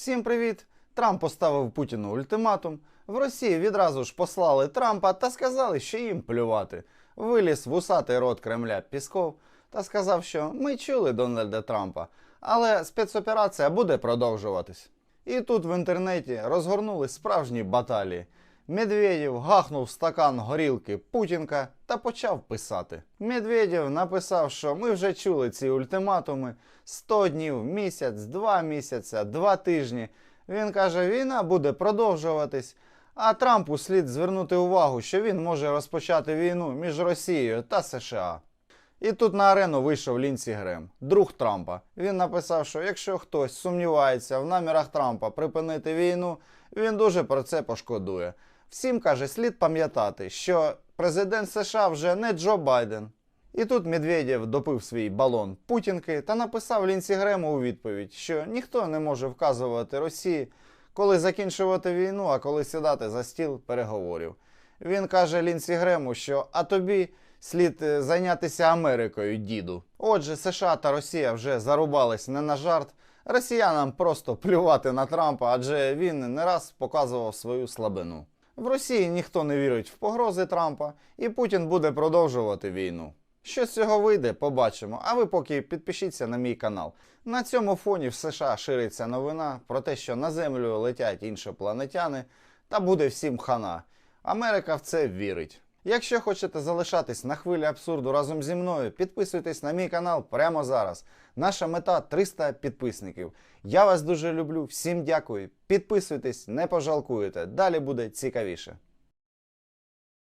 Всім привіт! Трамп поставив Путіну ультиматум. В Росії відразу ж послали Трампа та сказали, що їм плювати. Виліз вусатий рот Кремля Пісков та сказав, що ми чули Дональда Трампа, але спецоперація буде продовжуватись. І тут в інтернеті розгорнули справжні баталії. Медведєв гахнув стакан горілки Путінка та почав писати. Медведєв написав, що ми вже чули ці ультиматуми 100 днів, місяць, два місяця, два тижні. Він каже, війна буде продовжуватись. А Трампу слід звернути увагу, що він може розпочати війну між Росією та США. І тут на арену вийшов Лінсі Грем, друг Трампа. Він написав, що якщо хтось сумнівається в намірах Трампа припинити війну, він дуже про це пошкодує. Всім каже, слід пам'ятати, що президент США вже не Джо Байден. І тут Медведєв допив свій балон Путінки та написав Лінсі Грему у відповідь, що ніхто не може вказувати Росії, коли закінчувати війну, а коли сідати за стіл переговорів. Він каже Лінсі Грему, що а тобі слід е, зайнятися Америкою, діду. Отже, США та Росія вже зарубались не на жарт. Росіянам просто плювати на Трампа, адже він не раз показував свою слабину. В Росії ніхто не вірить в погрози Трампа, і Путін буде продовжувати війну. Що з цього вийде, побачимо. А ви поки підпишіться на мій канал. На цьому фоні в США шириться новина про те, що на землю летять іншопланетяни, та буде всім хана. Америка в це вірить. Якщо хочете залишатись на хвилі абсурду разом зі мною, підписуйтесь на мій канал прямо зараз. Наша мета 300 підписників. Я вас дуже люблю, всім дякую. Підписуйтесь, не пожалкуєте. Далі буде цікавіше.